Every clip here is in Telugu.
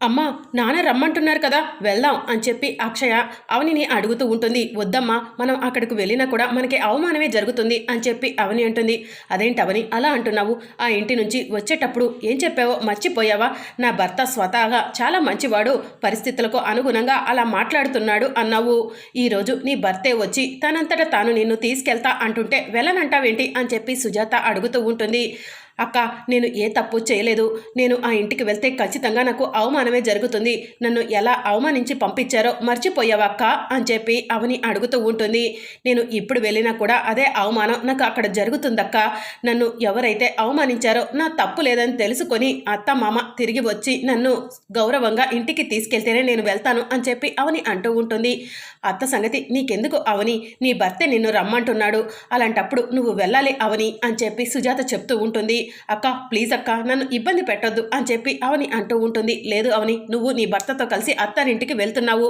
అమ్మా నాన్న రమ్మంటున్నారు కదా వెళ్దాం అని చెప్పి అక్షయ అవనిని అడుగుతూ ఉంటుంది. వద్దమ్మా మనం అక్కడికి వెళ్ళినా కూడా మనకి అవమానమే జరుగుతుంది అని చెప్పి అవని అంటుంది. అదేంటి అవని అలా అంటున్నావు? ఆ ఇంటి నుంచి వచ్చేటప్పుడు ఏం చెప్పావో మర్చిపోయావా? నా భర్త స్వతహాగా చాలా మంచివాడు పరిస్థితులకు అనుగుణంగా అలా మాట్లాడుతున్నాడు అన్నావు. ఈరోజు నీ భర్తే వచ్చి తనంతట తాను నిన్ను తీసుకెళ్తా అంటుంటే వెళ్ళనంటావేంటి అని చెప్పి సుజాత అడుగుతూ ఉంటుంది. అక్క నేను ఏ తప్పు చేయలేదు. నేను ఆ ఇంటికి వెళ్తే ఖచ్చితంగా నాకు అవమానమే జరుగుతుంది. నన్ను ఎలా అవమానించి పంపించారో మర్చిపోయావా అక్క? అని చెప్పి అవని అడుగుతూ ఉంటుంది. నేను ఇప్పుడు వెళ్ళినా కూడా అదే అవమానం నాకు అక్కడ జరుగుతుందక్క. నన్ను ఎవరైతే అవమానించారో నా తప్పు లేదని తెలుసుకొని అత్త మామ తిరిగి వచ్చి నన్ను గౌరవంగా ఇంటికి తీసుకెళ్తేనే నేను వెళ్తాను అని చెప్పి అవని అంటూ ఉంటుంది. అత్త సంగతి నీకెందుకు అవని? నీ భర్తే నిన్ను రమ్మంటున్నాడు. అలాంటప్పుడు నువ్వు వెళ్ళాలి అవని అని చెప్పి సుజాత చెప్తూ ఉంటుంది. అక్క ప్లీజ్ అక్క నన్ను ఇబ్బంది పెట్టొద్దు అని చెప్పి అవని అంటూ ఉంటుంది. లేదు అవని నువ్వు నీ భర్తతో కలిసి అత్తారింటికి వెళ్తున్నావు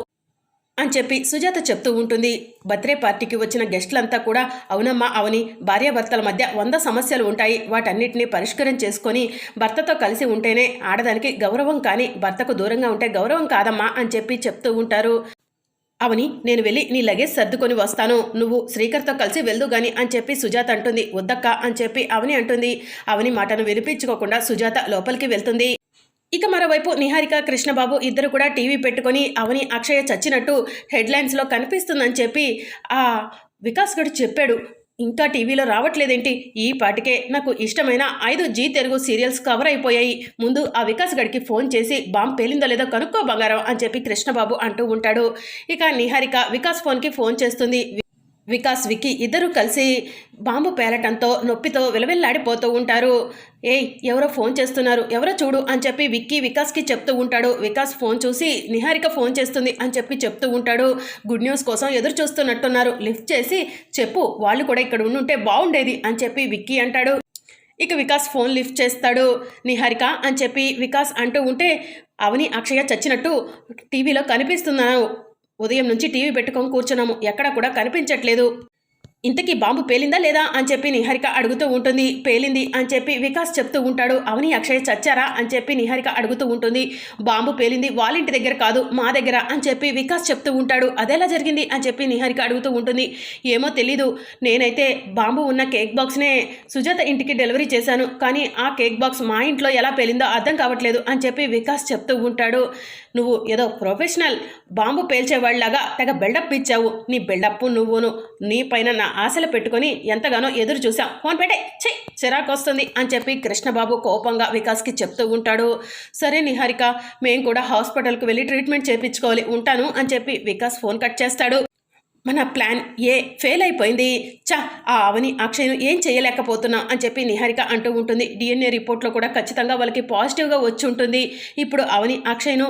అని చెప్పి సుజాత చెప్తూ ఉంటుంది. బర్త్డే పార్టీకి వచ్చిన గెస్టులంతా కూడా అవునమ్మా అవని భార్యాభర్తల మధ్య వంద సమస్యలు ఉంటాయి. వాటన్నిటిని పరిష్కారం చేసుకొని భర్తతో కలిసి ఉంటేనే ఆడదానికి గౌరవం కానీ భర్తకు దూరంగా ఉంటే గౌరవం కాదమ్మా అని చెప్పి చెప్తూ ఉంటారు. అవని నేను వెళ్ళి నీ లగేజ్ సర్దుకొని వస్తాను. నువ్వు శ్రీకర్తో కలిసి వెళ్దు గాని అని చెప్పి సుజాత అంటుంది. వద్దక్క అని చెప్పి అవని అంటుంది. అవని మాటను వినిపించుకోకుండా సుజాత లోపలికి వెళ్తుంది. ఇక మరోవైపు నిహారిక కృష్ణబాబు ఇద్దరు కూడా టీవీ పెట్టుకొని అవని అక్షయ చచ్చినట్టు హెడ్లైన్స్లో కనిపిస్తుందని చెప్పి ఆ వికాస్ గడు చెప్పాడు. ఇంకా టీవీలో రావట్లేదేంటి? ఈ పాటికే నాకు ఇష్టమైన ఐదు జీ తెలుగు సీరియల్స్ కవర్ అయిపోయాయి. ముందు ఆ వికాస్ గడికి ఫోన్ చేసి బాంబు పేలిందో లేదో కనుక్కో బంగారం అని చెప్పి కృష్ణబాబు అంటూ ఉంటాడు. ఇక నిహారిక వికాస్ ఫోన్కి ఫోన్ చేస్తుంది. వికాస్ విక్కీ ఇద్దరూ కలిసి బాంబు పేలటంతో నొప్పితో విలవిల్లాడిపోతూ ఉంటారు. ఏయ్ ఎవరో ఫోన్ చేస్తున్నారు. ఎవరో చూడు అని చెప్పి విక్కీ వికాస్కి చెప్తూ ఉంటాడు. వికాస్ ఫోన్ చూసి నిహారిక ఫోన్ చేస్తుంది అని చెప్పి చెప్తూ ఉంటాడు. గుడ్ న్యూస్ కోసం ఎదురు చూస్తున్నట్టున్నారు. లిఫ్ట్ చేసి చెప్పు వాళ్ళు కూడా ఇక్కడ ఉండుంటే బాగుండేది అని చెప్పి విక్కీ అంటాడు. ఇక వికాస్ ఫోన్ లిఫ్ట్ చేస్తాడు. నిహారిక అని చెప్పి వికాస్ అంటూ ఉంటే అవని అక్షయ చచ్చినట్టు టీవీలో కనిపిస్తున్నాను ఉదయం నుంచి టీవీ పెట్టుకొని కూర్చున్నాము. ఎక్కడ కూడా కనిపించట్లేదు. ఇంతకీ బాంబు పేలిందా లేదా అని చెప్పి నిహారిక అడుగుతూ ఉంటుంది. పేలింది అని చెప్పి వికాస్ చెప్తూ ఉంటాడు. అవని అక్షయ్ చచ్చారా అని చెప్పి నిహారిక అడుగుతూ ఉంటుంది. బాంబు పేలింది వాళ్ళ ఇంటి దగ్గర కాదు మా దగ్గర అని చెప్పి వికాస్ చెప్తూ ఉంటాడు. అదెలా జరిగింది అని చెప్పి నిహారిక అడుగుతూ ఉంటుంది. ఏమో తెలీదు. నేనైతే బాంబు ఉన్న కేక్ బాక్స్నే సుజాత ఇంటికి డెలివరీ చేశాను. కానీ ఆ కేక్ బాక్స్ మా ఇంట్లో ఎలా పేలిందో అర్థం కావట్లేదు అని చెప్పి వికాస్ చెప్తూ ఉంటాడు. నువ్వు ఏదో ప్రొఫెషనల్ బాంబు పేల్చేవాళ్ళలాగా తెగ బిల్డప్ ఇచ్చావు. నీ బిల్డప్ నువ్వును. నీ పైన నా ఆశలు పెట్టుకొని ఎంతగానో ఎదురు చూసాం. ఫోన్ పెట్టే చెయ్ చిరాకు వస్తుంది అని చెప్పి కృష్ణబాబు కోపంగా వికాస్కి చెప్తూ ఉంటాడు. సరే నిహారిక మేము కూడా హాస్పిటల్కి వెళ్ళి ట్రీట్మెంట్ చేయించుకోవాలి ఉంటాను అని చెప్పి వికాస్ ఫోన్ కట్ చేస్తాడు. మన ప్లాన్ ఏ ఫెయిల్ అయిపోయింది. చా ఆ అవని అక్షయ్ను ఏం చేయలేకపోతున్నాం అని చెప్పి నిహారిక అంటూ ఉంటుంది. డిఎన్ఏ రిపోర్ట్లో కూడా ఖచ్చితంగా వాళ్ళకి పాజిటివ్గా వచ్చి ఉంటుంది. ఇప్పుడు అవని అక్షయ్ను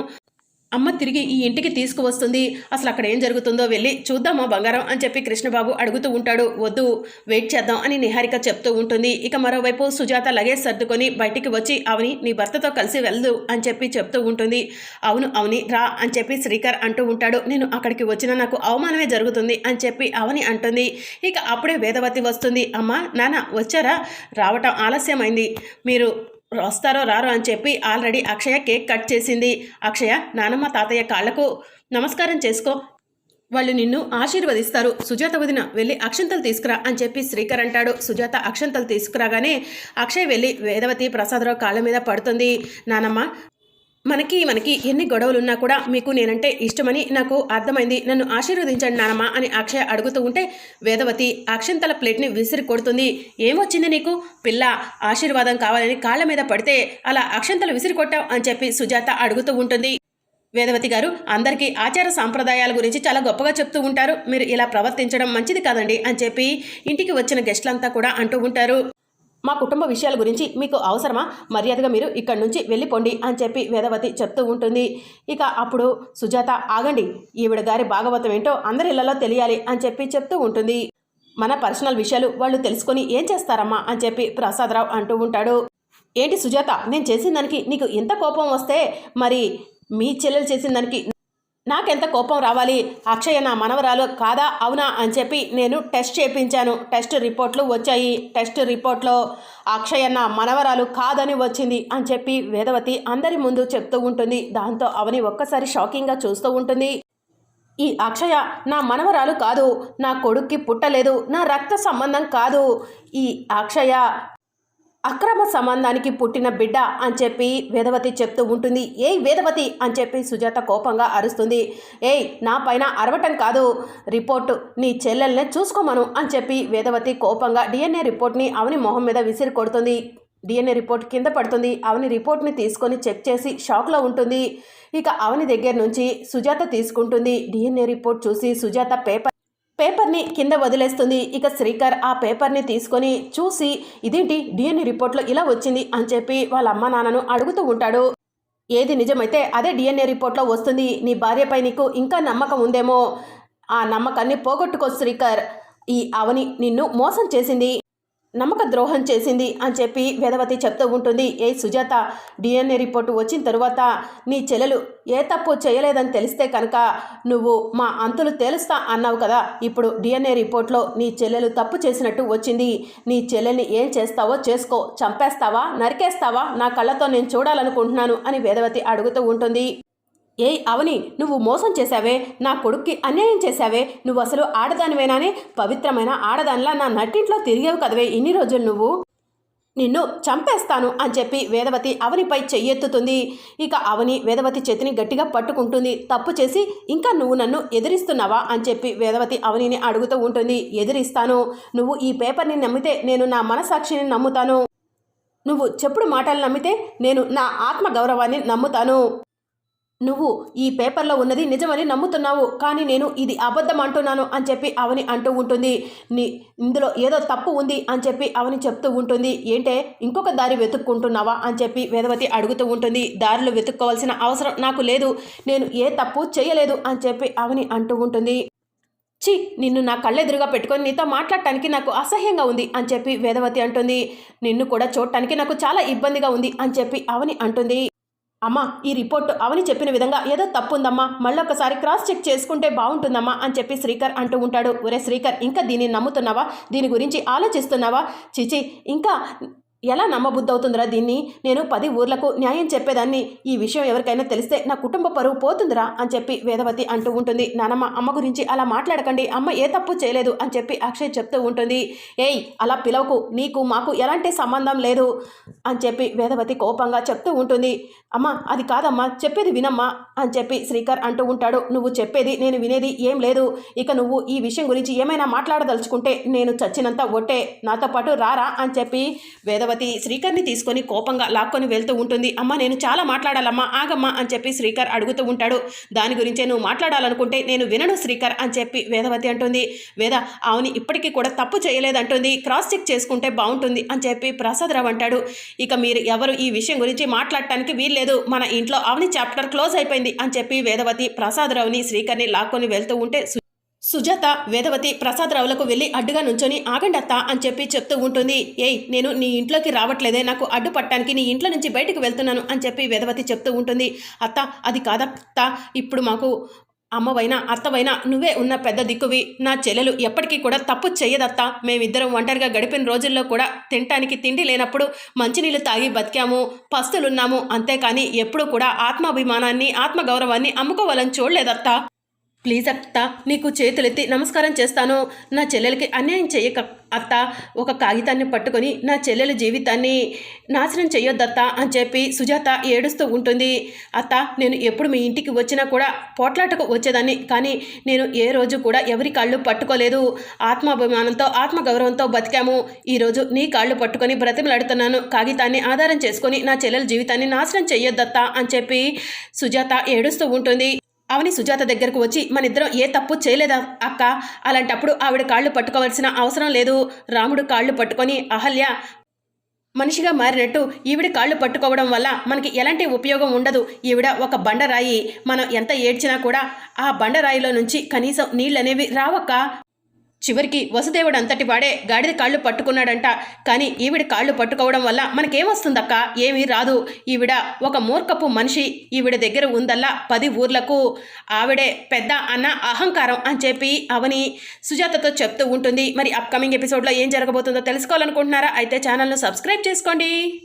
అమ్మ తిరిగి ఈ ఇంటికి తీసుకువస్తుంది. అసలు అక్కడ ఏం జరుగుతుందో వెళ్ళి చూద్దామా బంగారం అని చెప్పి కృష్ణబాబు అడుగుతూ ఉంటాడు. వద్దు వెయిట్ చేద్దాం అని నిహారిక చెప్తూ ఉంటుంది. ఇక మరోవైపు సుజాత లగేజ్ సర్దుకొని బయటికి వచ్చి అవని నీ భర్తతో కలిసి వెళ్దు అని చెప్పి చెప్తూ ఉంటుంది. అవును అవని రా అని చెప్పి శ్రీకర్ అంటూ ఉంటాడు. నేను అక్కడికి వచ్చినా నాకు అవమానమే జరుగుతుంది అని చెప్పి అవని అంటుంది. ఇక అప్పుడే వేదవతి వస్తుంది. అమ్మ నాన్న వచ్చారా? రావటం ఆలస్యమైంది. మీరు వస్తారో రారో అని చెప్పి ఆల్రెడీ అక్షయ కేక్ కట్ చేసింది. అక్షయ నానమ్మ తాతయ్య కాళ్ళకు నమస్కారం చేసుకో. వాళ్ళు నిన్ను ఆశీర్వదిస్తారు. సుజాత వదిన వెళ్ళి అక్షంతలు తీసుకురా అని చెప్పి శ్రీకర్ అంటాడు. సుజాత అక్షంతలు తీసుకురాగానే అక్షయ్ వెళ్ళి వేదవతి ప్రసాదరావు కాళ్ళ మీద పడుతుంది. నానమ్మ మనకి మనకి ఎన్ని గొడవలున్నా కూడా మీకు నేనంటే ఇష్టమని నాకు అర్థమైంది. నన్ను ఆశీర్వదించండి నానమ్మ అని అక్షయ అడుగుతూ ఉంటే వేదవతి అక్షంతల ప్లేట్ని విసిరి కొడుతుంది. ఏమొచ్చింది నీకు? పిల్ల ఆశీర్వాదం కావాలని కాళ్ళ మీద పడితే అలా అక్షంతలు విసిరి కొట్టావు అని చెప్పి సుజాత అడుగుతూ ఉంటుంది. వేదవతి గారు అందరికీ ఆచార సాంప్రదాయాల గురించి చాలా గొప్పగా చెప్తూ ఉంటారు. మీరు ఇలా ప్రవర్తించడం మంచిది కాదండి అని చెప్పి ఇంటికి వచ్చిన గెస్టులంతా కూడా అంటూ ఉంటారు. మా కుటుంబ విషయాల గురించి మీకు అవసరమా? మర్యాదగా మీరు ఇక్కడి నుంచి వెళ్ళిపోండి అని చెప్పి వేదవతి చెప్తూ ఉంటుంది. ఇక అప్పుడు సుజాత ఆగండి ఈవిడ గారి భాగవతం ఏంటో అందరిళ్ళలో తెలియాలి అని చెప్పి చెప్తూ ఉంటుంది. మన పర్సనల్ విషయాలు వాళ్ళు తెలుసుకొని ఏం చేస్తారమ్మా అని చెప్పి ప్రసాదరావు అంటూ ఉంటాడు. ఏంటి సుజాత నేను చేసిన దానికి నీకు ఎంత కోపం వస్తే మరి మీ చెల్లెలు చేసిన దానికి నాకెంత కోపం రావాలి? అక్షయ నా మనవరాలు కాదా? అవునా? అని చెప్పి నేను టెస్ట్ చేయించాను టెస్ట్ రిపోర్ట్లు వచ్చాయి. టెస్ట్ రిపోర్ట్లో అక్షయ నా మనవరాలు కాదని వచ్చింది అని చెప్పి వేదవతి అందరి ముందు చెప్తూ ఉంటుంది. దాంతో అవని ఒక్కసారి షాకింగ్గా చూస్తూ ఉంటుంది. ఈ అక్షయ నా మనవరాలు కాదు. నా కొడుక్కి పుట్టలేదు. నా రక్త సంబంధం కాదు. ఈ అక్షయ అక్రమ సంబంధానికి పుట్టిన బిడ్డ అని చెప్పి వేదవతి చెప్తూ ఉంటుంది. ఏయ్ వేదవతి అని చెప్పి సుజాత కోపంగా అరుస్తుంది. ఏయ్ నా పైన అరవటం కాదు. రిపోర్టు నీ చెల్లెల్నే చూసుకోమను అని చెప్పి వేదవతి కోపంగా డిఎన్ఏ రిపోర్ట్ని అవని మొహం మీద విసిరి కొడుతుంది. డిఎన్ఏ రిపోర్ట్ కింద పడుతుంది. అవని రిపోర్ట్ని తీసుకొని చెక్ చేసి షాక్లో ఉంటుంది. ఇక అవని దగ్గర నుంచి సుజాత తీసుకుంటుంది. డిఎన్ఏ రిపోర్ట్ చూసి సుజాత పేపర్ పేపర్ని కింద వదిలేస్తుంది. ఇక శ్రీకర్ ఆ పేపర్ని తీసుకొని చూసి ఇదేంటి? డిఎన్ఏ రిపోర్ట్లో ఇలా వచ్చింది అని చెప్పి వాళ్ళ అమ్మ నాన్నను అడుగుతూ ఉంటాడు. ఏది నిజమైతే అదే డిఎన్ఏ రిపోర్ట్లో వస్తుంది. నీ భార్యపై నీకు ఇంకా నమ్మకం ఉందేమో? ఆ నమ్మకాన్ని పోగొట్టుకో శ్రీకర్. ఈ అవని నిన్ను మోసం చేసింది. నమ్మక ద్రోహం చేసింది అని చెప్పి వేదవతి చెప్తూ ఉంటుంది. ఏ సుజాత డిఎన్ఏ రిపోర్టు వచ్చిన తరువాత నీ చెల్లెలు ఏ తప్పు చేయలేదని తెలిస్తే కనుక నువ్వు మా అంతులు తేలుస్తా అన్నావు కదా. ఇప్పుడు డిఎన్ఏ రిపోర్ట్లో నీ చెల్లెలు తప్పు చేసినట్టు వచ్చింది. నీ చెల్లెల్ని ఏం చేస్తావో చేసుకో. చంపేస్తావా? నరికేస్తావా? నా కళ్ళతో నేను చూడాలనుకుంటున్నాను అని వేదవతి అడుగుతూ ఉంటుంది. ఏయ్ అవని నువ్వు మోసం చేశావే నా కొడుక్కి అన్యాయం చేశావే నువ్వు అసలు ఆడదానివేనానే? పవిత్రమైన ఆడదానిలా నా నట్టింట్లో తిరిగావు కదవే ఇన్ని రోజులు నువ్వు? నిన్ను చంపేస్తాను అని చెప్పి వేదవతి అవనిపై చెయ్యెత్తుతుంది. ఇక అవని వేదవతి చేతిని గట్టిగా పట్టుకుంటుంది. తప్పు చేసి ఇంకా నువ్వు నన్ను ఎదిరిస్తున్నావా? అని చెప్పి వేదవతి అవనిని అడుగుతూ ఉంటుంది. ఎదిరిస్తాను. నువ్వు ఈ పేపర్ని నమ్మితే నేను నా మనసాక్షిని నమ్ముతాను. నువ్వు చెప్పుడు మాటలు నమ్మితే నేను నా ఆత్మ గౌరవాన్ని నమ్ముతాను. నువ్వు ఈ పేపర్లో ఉన్నది నిజమని నమ్ముతున్నావు కానీ నేను ఇది అబద్ధం అంటున్నాను అని చెప్పి అవని అంటూ ఉంటుంది. నీ ఇందులో ఏదో తప్పు ఉంది అని చెప్పి అవని చెప్తూ ఉంటుంది. ఏంటే ఇంకొక దారి వెతుక్కుంటున్నావా అని చెప్పి వేదవతి అడుగుతూ ఉంటుంది. దారిలో వెతుక్కోవాల్సిన అవసరం నాకు లేదు. నేను ఏ తప్పు చేయలేదు అని చెప్పి అవని అంటూ ఉంటుంది. చి నిన్ను నా కళ్ళెదురుగా పెట్టుకొని నీతో మాట్లాడటానికి నాకు అసహ్యంగా ఉంది అని చెప్పి వేదవతి అంటుంది. నిన్ను కూడా చూడటానికి నాకు చాలా ఇబ్బందిగా ఉంది అని చెప్పి అవని అంటుంది. అమ్మా ఈ రిపోర్ట్ అవని చెప్పిన విధంగా ఏదో తప్పు ఉందమ్మా మళ్ళొకసారి క్రాస్ చెక్ చేసుకుంటే బాగుంటుందమ్మా అని చెప్పి శ్రీకర్ అంటూ ఉంటాడు. ఒరే శ్రీకర్ ఇంకా దీన్ని నమ్ముతున్నావా? దీని గురించి ఆలోచిస్తున్నావా? చిచి ఇంకా ఎలా నమ్మబుద్ధి అవుతుందిరా దీన్ని? నేను పది ఊర్లకు న్యాయం చెప్పేదాన్ని. ఈ విషయం ఎవరికైనా తెలిస్తే నా కుటుంబ పరువు పోతుందిరా అని చెప్పి వేదవతి అంటూ ఉంటుంది. నానమ్మ అమ్మ గురించి అలా మాట్లాడకండి. అమ్మ ఏ తప్పు చేయలేదు అని చెప్పి అక్షయ్ చెప్తూ ఉంటుంది. ఏయ్ అలా పిలవకు. నీకు మాకు ఎలాంటి సంబంధం లేదు అని చెప్పి వేదవతి కోపంగా చెప్తూ ఉంటుంది. అమ్మ అది కాదమ్మా. చెప్పేది వినమ్మా అని చెప్పి శ్రీకర్ అంటూ ఉంటాడు. నువ్వు చెప్పేది నేను వినేది ఏం లేదు. ఇక నువ్వు ఈ విషయం గురించి ఏమైనా మాట్లాడదలుచుకుంటే నేను చచ్చినంత ఒట్టే. నాతో పాటు రారా అని చెప్పి వేదవతి శ్రీకర్ని తీసుకొని కోపంగా లాక్కొని వెళ్తూ ఉంటుంది. అమ్మ నేను చాలా మాట్లాడాలమ్మా ఆగమ్మా అని చెప్పి శ్రీకర్ అడుగుతూ ఉంటాడు. దాని గురించే నువ్వు మాట్లాడాలనుకుంటే నేను వినను శ్రీకర్ అని చెప్పి వేదవతి అంటుంది. వేద అవుని ఇప్పటికీ కూడా తప్పు చేయలేదంటుంది. క్రాస్ చెక్ చేసుకుంటే బాగుంటుంది అని చెప్పి ప్రసాదరావు అంటాడు. ఇక మీరు ఎవరు ఈ విషయం గురించి మాట్లాడటానికి వీల్లేదు. మన ఇంట్లో అవని చాప్టర్ క్లోజ్ అయిపోయింది అని చెప్పి వేదవతి ప్రసాదరావుని శ్రీకర్ని లాక్కొని వెళ్తూ ఉంటే సుజాత వేదవతి ప్రసాదరావులకు వెళ్ళి అడ్డుగా నుంచొని ఆగండత్తా అని చెప్పి చెప్తూ ఉంటుంది. ఏయ్ నేను నీ ఇంట్లోకి రావట్లేదే నాకు అడ్డు పట్టడానికి నీ ఇంట్లో నుంచి బయటకు వెళ్తున్నాను అని చెప్పి వేదవతి చెప్తూ ఉంటుంది. అత్త అది కాదత్త ఇప్పుడు మాకు అమ్మవైనా అత్తవైనా నువ్వే ఉన్న పెద్ద దిక్కువి. నా చెల్లెలు ఎప్పటికీ కూడా తప్పు చేయదత్తా మేమిద్దరం ఒంటరిగా గడిపిన రోజుల్లో కూడా తినటానికి తిండి లేనప్పుడు మంచినీళ్ళు తాగి బతికాము పస్తులున్నాము. అంతేకాని ఎప్పుడూ కూడా ఆత్మాభిమానాన్ని ఆత్మగౌరవాన్ని అమ్ముకోవాలని చూడలేదత్తా. ప్లీజ్ అత్త నీకు చేతులెత్తి నమస్కారం చేస్తాను. నా చెల్లెలకి అన్యాయం చేయక అత్త ఒక కాగితాన్ని పట్టుకొని నా చెల్లెల జీవితాన్ని నాశనం చేయొద్దత్త అని చెప్పి సుజాత ఏడుస్తూ ఉంటుంది. అత్త నేను ఎప్పుడు మీ ఇంటికి వచ్చినా కూడా పోట్లాటకు వచ్చేదాన్ని కానీ నేను ఏ రోజు కూడా ఎవరి కాళ్ళు పట్టుకోలేదు. ఆత్మాభిమానంతో ఆత్మగౌరవంతో బతికాము. ఈరోజు నీ కాళ్ళు పట్టుకొని బ్రతిమలాడుతున్నాను. కాగితాన్ని ఆధారం చేసుకొని నా చెల్లెల జీవితాన్ని నాశనం చేయొద్దత్త అని చెప్పి సుజాత ఏడుస్తూ ఉంటుంది. అవని సుజాత దగ్గరకు వచ్చి మన ఇద్దరం ఏ తప్పు చేయలేదా అక్క అలాంటప్పుడు ఆవిడ కాళ్ళు పట్టుకోవాల్సిన అవసరం లేదు. రాముడు కాళ్ళు పట్టుకొని అహల్య! మనిషిగా మారినట్టు ఈవిడ కాళ్ళు పట్టుకోవడం వల్ల మనకి ఎలాంటి ఉపయోగం ఉండదు. ఈవిడ ఒక బండరాయి. మనం ఎంత ఏడ్చినా కూడా ఆ బండరాయిలో నుంచి కనీసం నీళ్ళనేవి రావక్క? చివరికి వసుదేవుడు అంతటి వాడే గాడిద కాళ్ళు పట్టుకున్నాడంట. కానీ ఈవిడ కాళ్ళు పట్టుకోవడం వల్ల మనకేమొస్తుందక్క? ఏమీ రాదు. ఈవిడ ఒక మూర్ఖపు మనిషి. ఈవిడ దగ్గర ఉందల్లా పది ఊర్లకు. ఆవిడే పెద్ద అన్న అహంకారం అని చెప్పి అవని సుజాతతో చెప్తూ ఉంటుంది. మరి అప్కమింగ్ ఎపిసోడ్లో ఏం జరగబోతుందో తెలుసుకోవాలనుకుంటున్నారా? అయితే ఛానల్ను సబ్స్క్రైబ్ చేసుకోండి.